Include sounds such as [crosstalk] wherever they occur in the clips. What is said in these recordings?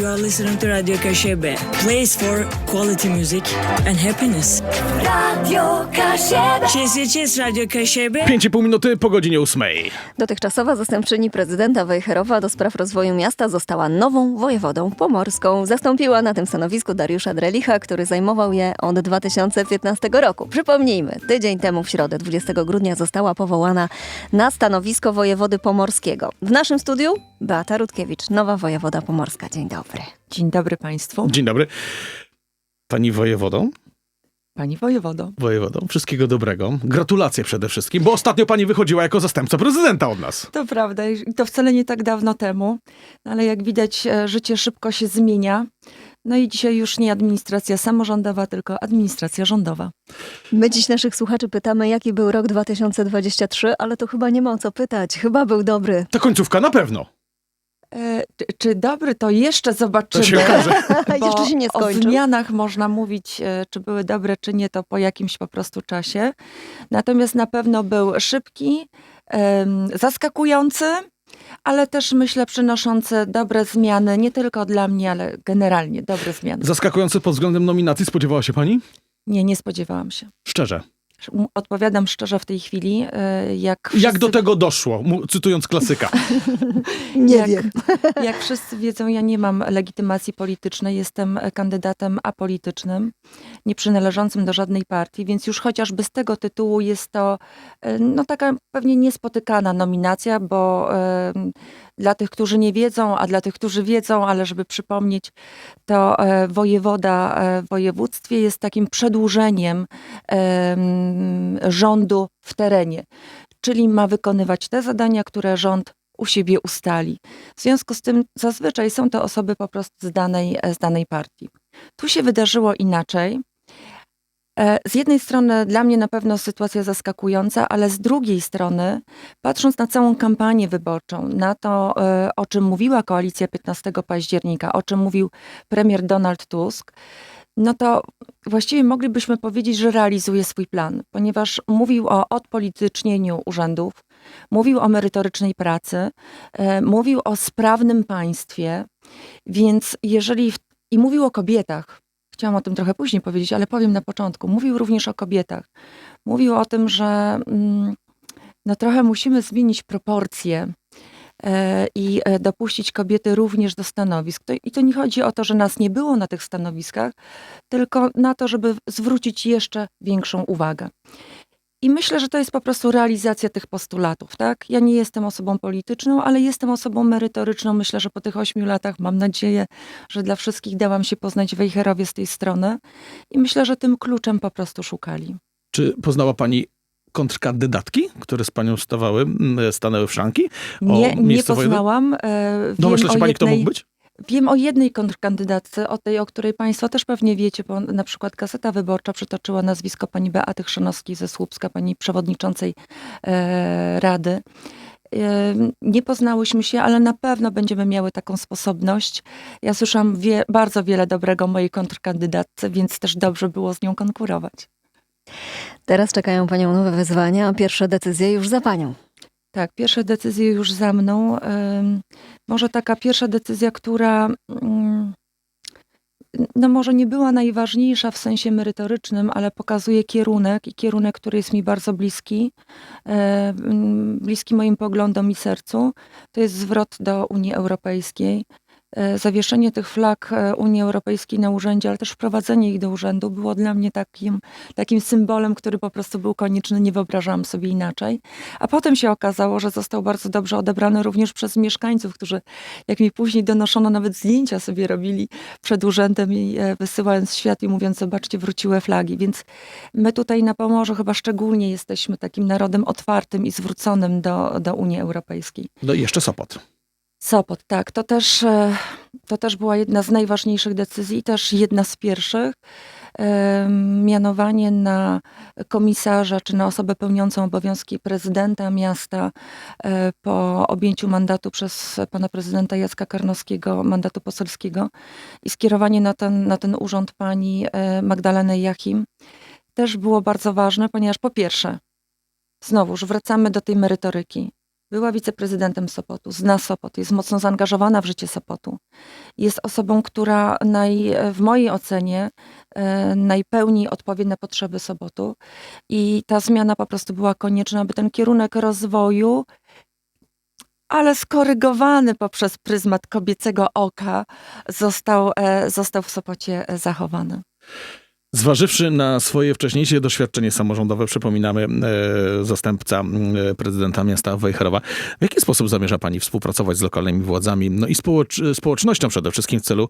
You are listening to Radio Kashebe, place for quality music and happiness. Radio Kasiebe. Yes, yes, yes, Radio Kashebe. 5,5 minuty po godzinie 8. Dotychczasowa zastępczyni prezydenta Wejherowa do spraw rozwoju miasta została nową wojewodą pomorską. Zastąpiła na tym stanowisku Dariusza Drelicha, który zajmował je od 2015 roku. Przypomnijmy, tydzień temu w środę 20 grudnia została powołana na stanowisko wojewody pomorskiego. W naszym studiu Beata Rutkiewicz, nowa wojewoda pomorska. Dzień dobry. Dzień dobry Państwu. Dzień dobry. Pani wojewodą? Pani wojewodo. Wojewodą. Wszystkiego dobrego. Gratulacje przede wszystkim, bo ostatnio pani wychodziła jako zastępca prezydenta od nas. To prawda i to wcale nie tak dawno temu, no ale jak widać e, życie szybko się zmienia. No i dzisiaj już nie administracja samorządowa, tylko administracja rządowa. My dziś naszych słuchaczy pytamy, jaki był rok 2023, ale to chyba nie ma o co pytać. Chyba był dobry. Ta końcówka na pewno. Czy, dobry, to jeszcze zobaczymy. To się [laughs] bo Jeszcze się nie O skończył. zmianach można mówić, e, czy były dobre, czy nie, to po jakimś po prostu czasie. Natomiast na pewno był szybki, zaskakujący, ale też myślę przynoszący dobre zmiany, nie tylko dla mnie, ale generalnie dobre zmiany. Zaskakujące pod względem nominacji spodziewała się pani? Nie, nie spodziewałam się. Szczerze. Odpowiadam szczerze w tej chwili, e, jak Jak wszyscy- do tego doszło? Cytując klasyka. [laughs] Nie jak, wiem. [laughs] Jak wszyscy wiedzą, ja nie mam legitymacji politycznej, jestem kandydatem apolitycznym, nie przynależącym do żadnej partii, więc już chociażby z tego tytułu jest to e, no, taka pewnie niespotykana nominacja, bo e, dla tych, którzy nie wiedzą, a dla tych, którzy wiedzą, ale żeby przypomnieć, to e, wojewoda w województwie jest takim przedłużeniem em, rządu w terenie, czyli ma wykonywać te zadania, które rząd u siebie ustali. W związku z tym zazwyczaj są to osoby po prostu z danej, z danej partii. Tu się wydarzyło inaczej. E, Z jednej strony dla mnie na pewno sytuacja zaskakująca, ale z drugiej strony, patrząc na całą kampanię wyborczą, na to, e, o czym mówiła koalicja 15 października, o czym mówił premier Donald Tusk, no to właściwie moglibyśmy powiedzieć, że realizuje swój plan, ponieważ mówił o odpolitycznieniu urzędów, mówił o merytorycznej pracy, e, mówił o sprawnym państwie, więc jeżeli. W, I mówił o kobietach. Chciałam o tym trochę później powiedzieć, ale powiem na początku. Mówił również o kobietach. Mówił o tym, że mm, no trochę musimy zmienić proporcje e, i e, dopuścić kobiety również do stanowisk. I to nie chodzi o to, że nas nie było na tych stanowiskach, tylko na to, żeby zwrócić jeszcze większą uwagę. I myślę, że to jest po prostu realizacja tych postulatów, tak? Ja nie jestem osobą polityczną, ale jestem osobą merytoryczną. Myślę, że po tych ośmiu latach mam nadzieję, że dla wszystkich dałam się poznać Wejherowie z tej strony. I myślę, że tym kluczem po prostu szukali. Czy poznała pani kontrkandydatki, które z panią stawały, stanęły w szranki? O Nie, nie poznałam. e, wiem Domyśla się o pani, kto jednej- mógł być? Wiem o jednej kontrkandydatce, o tej, o której Państwo też pewnie wiecie, bo na przykład Gazeta Wyborcza przytoczyła nazwisko pani Beaty Chrzanowskiej ze Słupska, pani przewodniczącej e, Rady. E, Nie poznałyśmy się, ale na pewno będziemy miały taką sposobność. Ja słyszałam wie, bardzo wiele dobrego o mojej kontrkandydatce, więc też dobrze było z nią konkurować. Teraz czekają panią nowe wyzwania, a pierwsze decyzje już za panią. Tak, pierwsze decyzje już za mną. Może taka pierwsza decyzja, która mm, no może nie była najważniejsza w sensie merytorycznym, ale pokazuje kierunek i kierunek, który jest mi bardzo bliski, e, bliski moim poglądom i sercu. To jest zwrot do Unii Europejskiej. E, Zawieszenie tych flag e, Unii Europejskiej na urzędzie, ale też wprowadzenie ich do urzędu było dla mnie takim, takim symbolem, który po prostu był konieczny, nie wyobrażałam sobie inaczej. A potem się okazało, że został bardzo dobrze odebrany również przez mieszkańców, którzy, jak mi później donoszono, nawet zdjęcia sobie robili przed urzędem i e, wysyłając świat i mówiąc, zobaczcie, wróciły flagi. Więc my tutaj na Pomorzu chyba szczególnie jesteśmy takim narodem otwartym i zwróconym do, do Unii Europejskiej. No i jeszcze Sopot. Sopot, tak. To też, e, to też była jedna z najważniejszych decyzji i też jedna z pierwszych. Em, Mianowanie na komisarza czy na osobę pełniącą obowiązki prezydenta miasta e, po objęciu mandatu przez pana prezydenta Jacka Karnowskiego, mandatu poselskiego i skierowanie na ten, na ten urząd pani e, Magdaleny Jachim też było bardzo ważne, ponieważ po pierwsze, znowuż wracamy do tej merytoryki. Była wiceprezydentem Sopotu, zna Sopot, jest mocno zaangażowana w życie Sopotu. Jest osobą, która naj, w mojej ocenie e, najpełniej odpowie na potrzeby Sopotu. I ta zmiana po prostu była konieczna, aby ten kierunek rozwoju, ale skorygowany poprzez pryzmat kobiecego oka, został, e, został w Sopocie e, zachowany. Zważywszy na swoje wcześniejsze doświadczenie samorządowe, przypominamy, e, zastępca e, prezydenta miasta Wejherowa, w jaki sposób zamierza pani współpracować z lokalnymi władzami, no i społecz- społecznością przede wszystkim w celu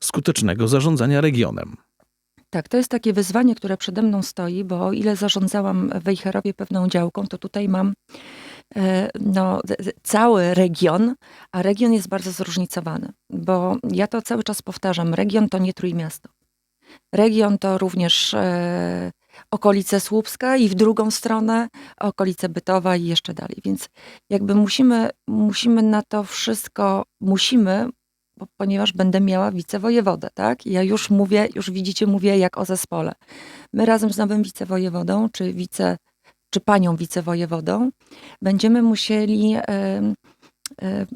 skutecznego zarządzania regionem? Tak, to jest takie wyzwanie, które przede mną stoi, bo o ile zarządzałam w Wejherowie pewną działką, to tutaj mam e, no, cały region, a region jest bardzo zróżnicowany, bo ja to cały czas powtarzam, region to nie Trójmiasto. Region to również e, okolice Słupska i w drugą stronę okolice Bytowa i jeszcze dalej, więc jakby musimy, musimy na to wszystko, musimy, ponieważ będę miała wicewojewodę, tak? Ja już mówię, już widzicie, mówię jak o zespole. My razem z nowym wicewojewodą, czy wice, czy panią wicewojewodą, będziemy musieli em, em,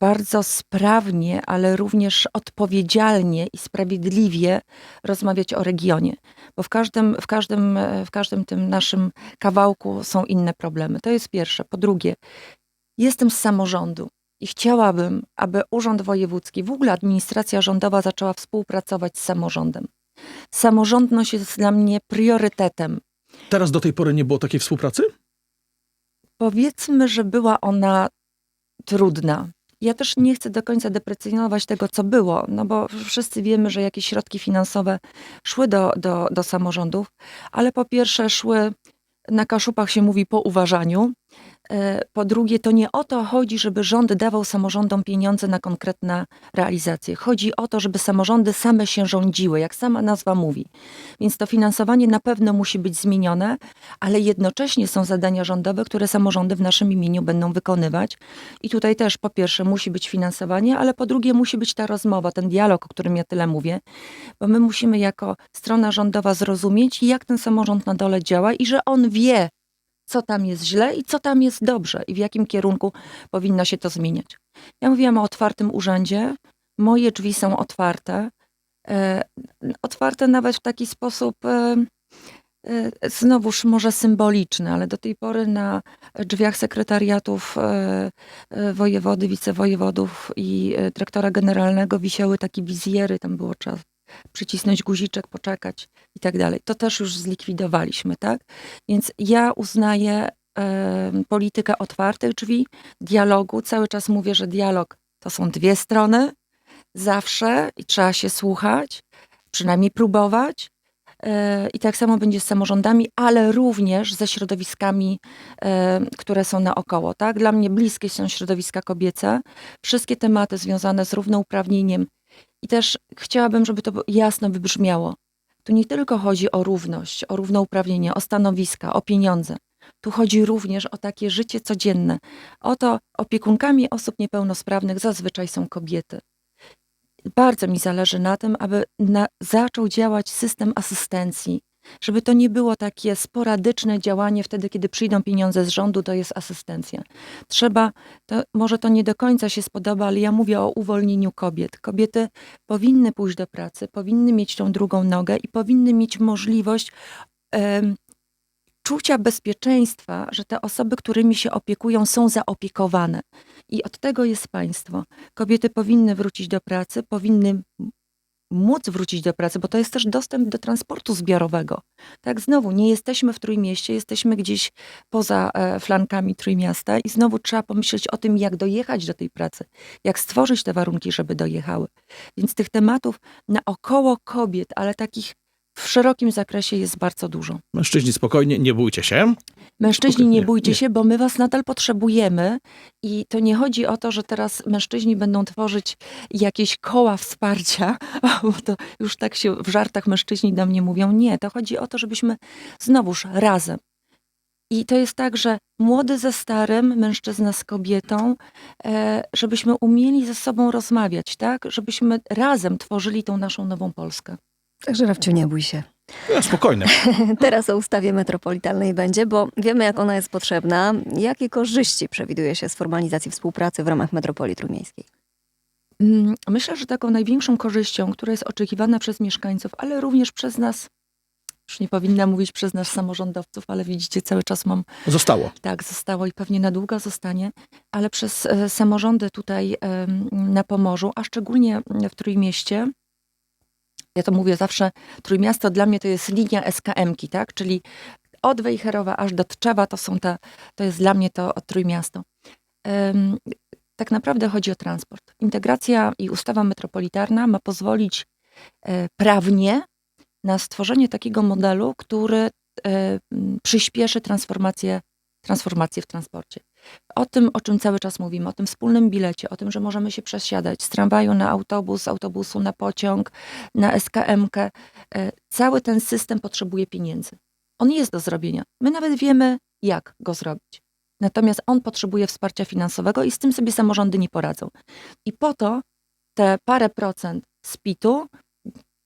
bardzo sprawnie, ale również odpowiedzialnie i sprawiedliwie rozmawiać o regionie, bo w każdym, w każdym, w każdym tym naszym kawałku są inne problemy. To jest pierwsze. Po drugie, jestem z samorządu i chciałabym, aby Urząd Wojewódzki, w ogóle administracja rządowa zaczęła współpracować z samorządem. Samorządność jest dla mnie priorytetem. Teraz do tej pory nie było takiej współpracy? Powiedzmy, że była ona trudna. Ja też nie chcę do końca deprecjonować tego, co było, no bo wszyscy wiemy, że jakieś środki finansowe szły do, do, do samorządów, ale po pierwsze szły, na kaszupach się mówi po uważaniu. E, Po drugie, to nie o to chodzi, żeby rząd dawał samorządom pieniądze na konkretne realizacje. Chodzi o to, żeby samorządy same się rządziły, jak sama nazwa mówi. Więc to finansowanie na pewno musi być zmienione, ale jednocześnie są zadania rządowe, które samorządy w naszym imieniu będą wykonywać. I tutaj też po pierwsze musi być finansowanie, ale po drugie musi być ta rozmowa, ten dialog, o którym ja tyle mówię, bo my musimy jako strona rządowa zrozumieć, jak ten samorząd na dole działa i że on wie, co tam jest źle i co tam jest dobrze i w jakim kierunku powinno się to zmieniać. Ja mówiłam o otwartym urzędzie. Moje drzwi są otwarte. E, otwarte nawet w taki sposób, e, e, znowuż może symboliczny, ale do tej pory na drzwiach sekretariatów e, e, wojewody, wicewojewodów i dyrektora generalnego wisiały takie wizjery, tam było czas przycisnąć guziczek, poczekać i tak dalej. To też już zlikwidowaliśmy, tak? Więc ja uznaję e, politykę otwartych drzwi, dialogu. Cały czas mówię, że dialog to są dwie strony, zawsze i trzeba się słuchać, przynajmniej próbować. E, I tak samo będzie z samorządami, ale również ze środowiskami, które są naokoło. Tak? Dla mnie bliskie są środowiska kobiece. Wszystkie tematy związane z równouprawnieniem. I też chciałabym, żeby to jasno wybrzmiało. Tu nie tylko chodzi o równość, o równouprawnienie, o stanowiska, o pieniądze. Tu chodzi również o takie życie codzienne. Oto opiekunkami osób niepełnosprawnych zazwyczaj są kobiety. Bardzo mi zależy na tym, aby na, zaczął działać system asystencji, żeby to nie było takie sporadyczne działanie wtedy, kiedy przyjdą pieniądze z rządu, to jest asystencja. Trzeba, to, może to nie do końca się spodoba, ale ja mówię o uwolnieniu kobiet. Kobiety powinny pójść do pracy, powinny mieć tą drugą nogę i powinny mieć możliwość czucia bezpieczeństwa, że te osoby, którymi się opiekują, są zaopiekowane. I od tego jest państwo. Kobiety powinny wrócić do pracy, powinny móc wrócić do pracy, bo to jest też dostęp do transportu zbiorowego. Tak, znowu, nie jesteśmy w Trójmieście, jesteśmy gdzieś poza e, flankami Trójmiasta i znowu trzeba pomyśleć o tym, jak dojechać do tej pracy, jak stworzyć te warunki, żeby dojechały. Więc tych tematów naokoło kobiet, ale takich w szerokim zakresie jest bardzo dużo. Mężczyźni spokojnie, nie bójcie się. Mężczyźni, nie Nie, bójcie nie. się, bo my was nadal potrzebujemy i to nie chodzi o to, że teraz mężczyźni będą tworzyć jakieś koła wsparcia, [laughs] bo to już tak się w żartach mężczyźni do mnie mówią. Nie, to chodzi o to, żebyśmy znowuż razem. I to jest tak, że młody ze starym, mężczyzna z kobietą, e, żebyśmy umieli ze sobą rozmawiać, tak? Żebyśmy razem tworzyli tą naszą nową Polskę. Także Rafciu, nie bój się. Ja, spokojny. [laughs] Teraz o ustawie metropolitalnej będzie, bo wiemy, jak ona jest potrzebna. Jakie korzyści przewiduje się z formalizacji współpracy w ramach metropolii trójmiejskiej? Mm, Myślę, że taką największą korzyścią, która jest oczekiwana przez mieszkańców, ale również przez nas, już nie powinna mówić przez nas samorządowców, ale widzicie, cały czas mam Zostało. tak, zostało i pewnie na długo zostanie, ale przez e, samorządy tutaj na Pomorzu, a szczególnie w Trójmieście. Ja to mówię zawsze, Trójmiasto dla mnie to jest linia SKM-ki, tak? Czyli od Wejherowa aż do Tczewa to są te, to jest dla mnie to Trójmiasto. Em, tak naprawdę chodzi o transport. Integracja i ustawa metropolitarna ma pozwolić e, prawnie na stworzenie takiego modelu, który e, przyspieszy transformację, transformację w transporcie. O tym, o czym cały czas mówimy, o tym wspólnym bilecie, o tym, że możemy się przesiadać z tramwaju na autobus, z autobusu na pociąg, na SKM-kę. E, Cały ten system potrzebuje pieniędzy. On jest do zrobienia. My nawet wiemy, jak go zrobić. Natomiast on potrzebuje wsparcia finansowego i z tym sobie samorządy nie poradzą. I po to te parę procent z PIT-u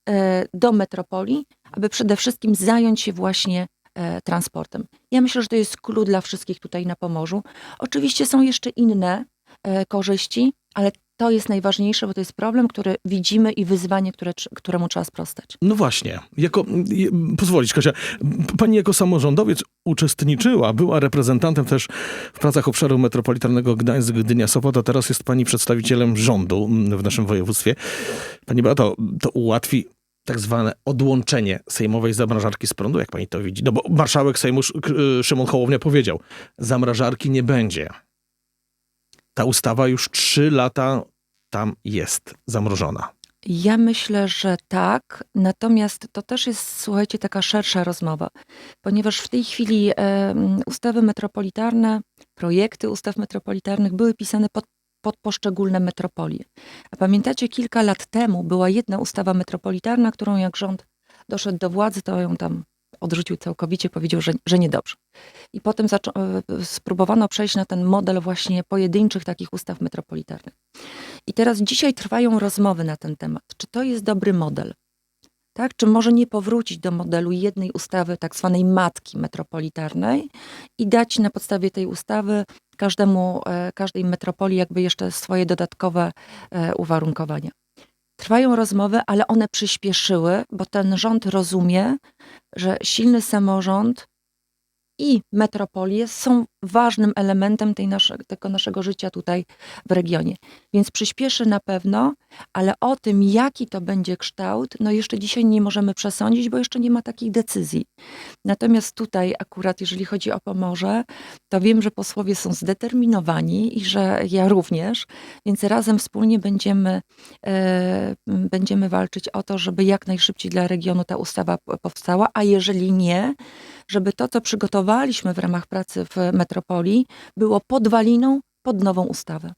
e, do metropolii, aby przede wszystkim zająć się właśnie transportem. Ja myślę, że to jest klucz dla wszystkich tutaj na Pomorzu. Oczywiście są jeszcze inne e, korzyści, ale to jest najważniejsze, bo to jest problem, który widzimy i wyzwanie, które, któremu trzeba sprostać. No właśnie, jako, pozwolić Kasia, pani jako samorządowiec uczestniczyła, była reprezentantem też w pracach obszaru metropolitalnego Gdańsk, Gdynia, Sopot, a teraz jest pani przedstawicielem rządu w naszym województwie. Pani Beato, to ułatwi tak zwane odłączenie sejmowej zamrażarki z prądu, jak pani to widzi? No bo marszałek Sejmu Szymon Hołownia powiedział, zamrażarki nie będzie. Ta ustawa już trzy lata tam jest zamrożona. Ja myślę, że tak, natomiast to też jest, słuchajcie, taka szersza rozmowa, ponieważ w tej chwili ustawy metropolitarne, projekty ustaw metropolitarnych były pisane pod, pod poszczególne metropolie. A pamiętacie, kilka lat temu była jedna ustawa metropolitarna, którą jak rząd doszedł do władzy, to ją tam odrzucił całkowicie, powiedział, że, że niedobrze. I potem e, spróbowano przejść na ten model właśnie pojedynczych takich ustaw metropolitarnych. I teraz dzisiaj trwają rozmowy na ten temat. Czy to jest dobry model? Tak? Czy może nie powrócić do modelu jednej ustawy, tak zwanej matki metropolitarnej i dać na podstawie tej ustawy każdemu, e, każdej metropolii jakby jeszcze swoje dodatkowe e, uwarunkowania. Trwają rozmowy, ale one przyspieszyły, bo ten rząd rozumie, że silny samorząd i metropolie są ważnym elementem tej nasze, tego naszego życia tutaj w regionie. Więc przyspieszy na pewno, ale o tym, jaki to będzie kształt, no jeszcze dzisiaj nie możemy przesądzić, bo jeszcze nie ma takich decyzji. Natomiast tutaj akurat, jeżeli chodzi o Pomorze, to wiem, że posłowie są zdeterminowani i że ja również, więc razem wspólnie będziemy, e, będziemy walczyć o to, żeby jak najszybciej dla regionu ta ustawa powstała, a jeżeli nie, żeby to, co przygotowaliśmy w ramach pracy w metropolii, było podwaliną pod nową ustawę.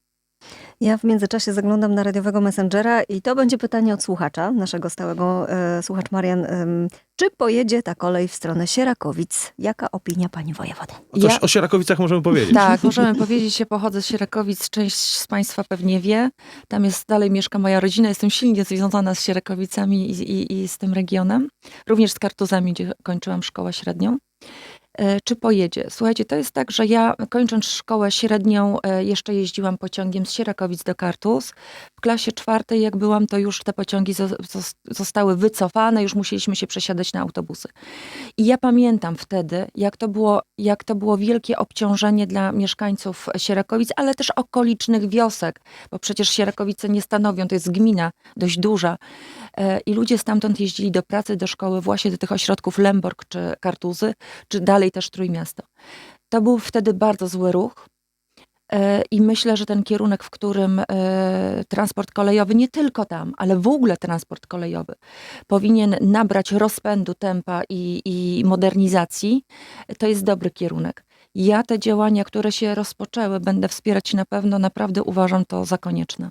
Ja w międzyczasie zaglądam na radiowego Messengera i to będzie pytanie od słuchacza, naszego stałego e, słuchacz Marian. em, czy pojedzie ta kolej w stronę Sierakowic? Jaka opinia pani wojewody? Coś Ja- o Sierakowicach możemy powiedzieć. Tak, możemy powiedzieć, ja pochodzę z Sierakowic, część z Państwa pewnie wie. Tam jest, dalej mieszka moja rodzina, jestem silnie związana z Sierakowicami i, i, i z tym regionem. Również z Kartuzami, gdzie kończyłam szkołę średnią. E, Czy pojedzie? Słuchajcie, to jest tak, że ja kończąc szkołę średnią e, jeszcze jeździłam pociągiem z Sierakowic do Kartuz. W klasie czwartej jak byłam, to już te pociągi zo- zos- zostały wycofane, już musieliśmy się przesiadać na autobusy. I ja pamiętam wtedy, jak to było, jak to było wielkie obciążenie dla mieszkańców Sierakowic, ale też okolicznych wiosek, bo przecież Sierakowice nie stanowią, to jest gmina dość duża. E, I ludzie stamtąd jeździli do pracy, do szkoły, właśnie do tych ośrodków Lemborg czy Kartuzy, czy dalej też Trójmiasto. To był wtedy bardzo zły ruch. E, I myślę, że ten kierunek, w którym e, transport kolejowy, nie tylko tam, ale w ogóle transport kolejowy, powinien nabrać rozpędu, tempa i, i modernizacji, to jest dobry kierunek. Ja te działania, które się rozpoczęły, będę wspierać na pewno, naprawdę uważam to za konieczne.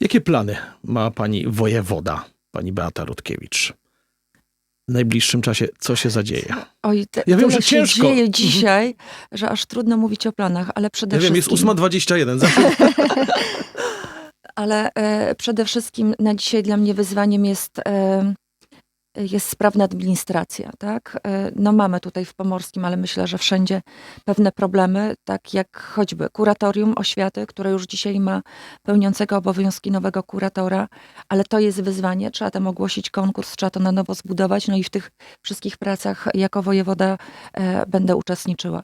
Jakie plany ma pani wojewoda, pani Beata Rutkiewicz? W najbliższym czasie co się zadzieje? Oj, te, Ja wiem, że się ciężko. dzieje Mhm. dzisiaj, że aż trudno mówić o planach, ale przede Ja wiem, jest wszystkim... 8.21. Zawsze [laughs] ale e, przede wszystkim na dzisiaj dla mnie wyzwaniem jest e, jest sprawna administracja, tak? E, No mamy tutaj w Pomorskim, ale myślę, że wszędzie pewne problemy, tak jak choćby kuratorium oświaty, które już dzisiaj ma pełniącego obowiązki nowego kuratora, ale to jest wyzwanie, trzeba tam ogłosić konkurs, trzeba to na nowo zbudować, no i w tych wszystkich pracach jako wojewoda e, będę uczestniczyła.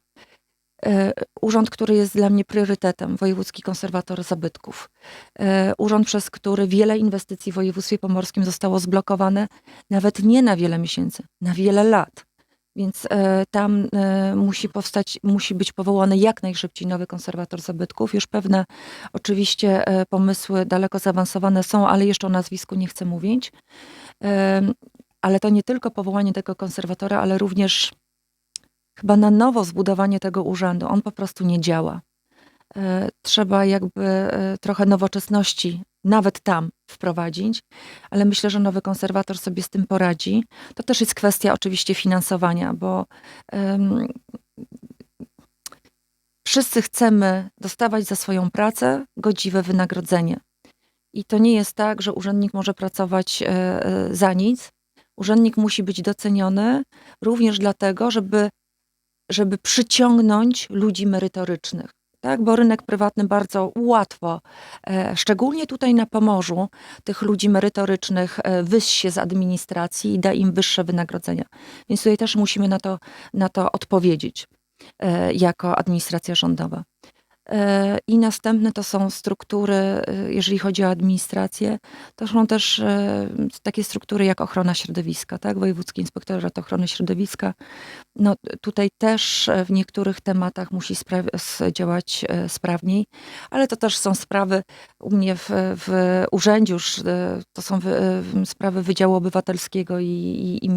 E, Urząd, który jest dla mnie priorytetem, Wojewódzki Konserwator Zabytków. E, Urząd, przez który wiele inwestycji w województwie pomorskim zostało zblokowane, nawet nie na wiele miesięcy, na wiele lat. Więc e, tam musi powstać, musi być powołany jak najszybciej nowy konserwator zabytków. Już pewne oczywiście pomysły daleko zaawansowane są, ale jeszcze o nazwisku nie chcę mówić. Ale to nie tylko powołanie tego konserwatora, ale również chyba na nowo zbudowanie tego urzędu. On po prostu nie działa. E, Trzeba jakby e, trochę nowoczesności nawet tam wprowadzić, ale myślę, że nowy konserwator sobie z tym poradzi. To też jest kwestia oczywiście finansowania, bo em, wszyscy chcemy dostawać za swoją pracę godziwe wynagrodzenie. I to nie jest tak, że urzędnik może pracować e, e, za nic. Urzędnik musi być doceniony również dlatego, żeby żeby przyciągnąć ludzi merytorycznych. Tak, bo rynek prywatny bardzo łatwo, e, szczególnie tutaj na Pomorzu, tych ludzi merytorycznych e, wyssie z administracji i da im wyższe wynagrodzenia. Więc tutaj też musimy na to, na to odpowiedzieć e, jako administracja rządowa. I następne to są struktury, jeżeli chodzi o administrację, to są też takie struktury jak ochrona środowiska, tak? Wojewódzki Inspektorat Ochrony Środowiska. No, tutaj też e, w niektórych tematach musi spra- działać e, sprawniej, ale to też są sprawy u mnie w, w urzędziu, już, to są e, sprawy Wydziału Obywatelskiego i, i.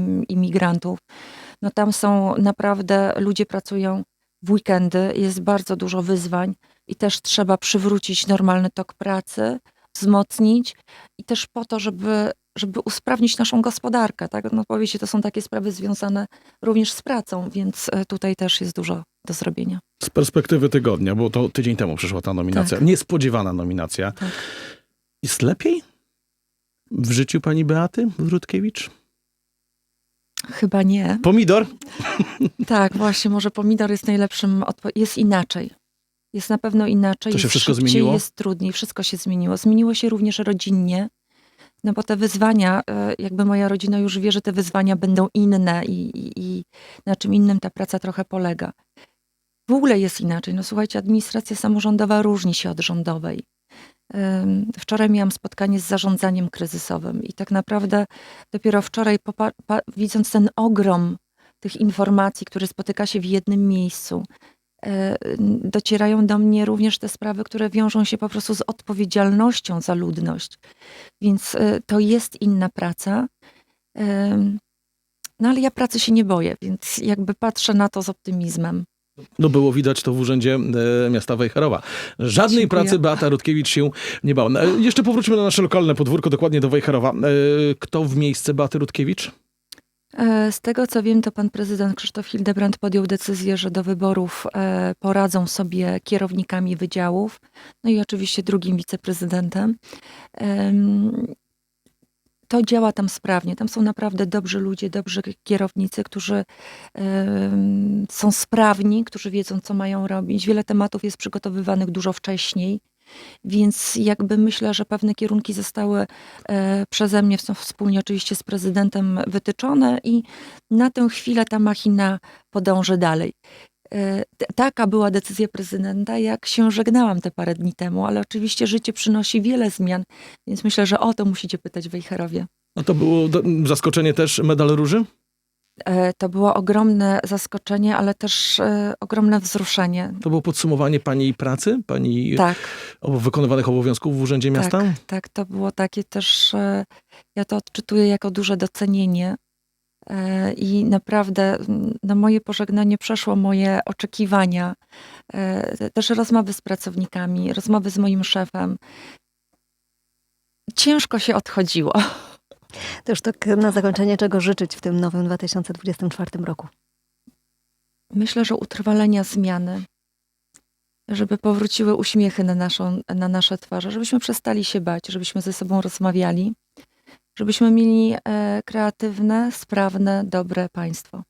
No tam są naprawdę, ludzie pracują w weekendy, jest bardzo dużo wyzwań i też trzeba przywrócić normalny tok pracy, wzmocnić i też po to, żeby, żeby usprawnić naszą gospodarkę. Tak? No powiecie, to są takie sprawy związane również z pracą, więc e, tutaj też jest dużo do zrobienia. Z perspektywy tygodnia, bo to tydzień temu przyszła ta nominacja, Tak. niespodziewana nominacja. Tak. Jest lepiej w życiu pani Beaty Wrótkiewicz? Chyba nie. Pomidor? [laughs] Tak, właśnie, może pomidor jest najlepszym, jest inaczej. Jest na pewno inaczej. To się wszystko zmieniło? Jest trudniej, wszystko się zmieniło. Zmieniło się również rodzinnie, no bo te wyzwania, e, jakby moja rodzina już wie, że te wyzwania będą inne i, i, i na czym innym ta praca trochę polega. W ogóle jest inaczej. No słuchajcie, administracja samorządowa różni się od rządowej. Wczoraj miałam spotkanie z zarządzaniem kryzysowym i tak naprawdę dopiero wczoraj, widząc ten ogrom tych informacji, które spotyka się w jednym miejscu, docierają do mnie również te sprawy, które wiążą się po prostu z odpowiedzialnością za ludność. Więc e, to jest inna praca. Em, No ale ja pracy się nie boję, więc jakby patrzę na to z optymizmem. No było widać to w urzędzie e, miasta Wejherowa. Żadnej Dziękuję. pracy Beata Rutkiewicz się nie bała. E, jeszcze powróćmy na nasze lokalne podwórko, dokładnie do Wejherowa. E, kto w miejsce Beaty Rutkiewicz? E, Z tego co wiem, to pan prezydent Krzysztof Hildebrand podjął decyzję, że do wyborów e, poradzą sobie kierownikami wydziałów, no i oczywiście drugim wiceprezydentem. Em, To działa tam sprawnie. Tam są naprawdę dobrzy ludzie, dobrzy kierownicy, którzy są sprawni, którzy wiedzą, co mają robić. Wiele tematów jest przygotowywanych dużo wcześniej. Więc jakby myślę, że pewne kierunki zostały e, przeze mnie, wspólnie oczywiście z prezydentem, wytyczone i na tę chwilę ta machina podąży dalej. E, Taka była decyzja prezydenta, jak się żegnałam te parę dni temu, ale oczywiście życie przynosi wiele zmian, więc myślę, że o to musicie pytać Wejherowie. No to było zaskoczenie też medal róży? E, To było ogromne zaskoczenie, ale też e, ogromne wzruszenie. To było podsumowanie pani pracy, pani Tak. wykonywanych obowiązków w Urzędzie Miasta? Tak, tak, to było takie też, e, ja to odczytuję jako duże docenienie e, i naprawdę mm, no, moje pożegnanie przeszło moje oczekiwania. E, te- Też rozmowy z pracownikami, rozmowy z moim szefem. Ciężko się odchodziło. To już tak na zakończenie, czego życzyć w tym nowym 2024 roku. Myślę, że utrwalenia zmiany, żeby powróciły uśmiechy na, naszą, na nasze twarze, żebyśmy przestali się bać, żebyśmy ze sobą rozmawiali żebyśmy mieli e, kreatywne, sprawne, dobre państwo.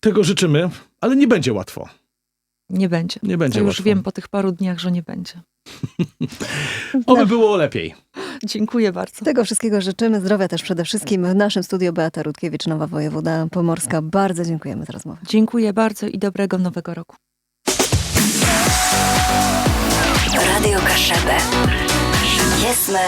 Tego życzymy, ale nie będzie łatwo. Nie będzie. Nie będzie to już łatwo. wiem po tych paru dniach, że nie będzie. [laughs] Oby było lepiej. Dziękuję bardzo. Tego wszystkiego życzymy. Zdrowia też przede wszystkim. W naszym studiu Beata Rutkiewicz, Nowa Wojewoda Pomorska. Bardzo dziękujemy za rozmowę. Dziękuję bardzo i dobrego nowego roku. Radio Kaszebę. Jesme.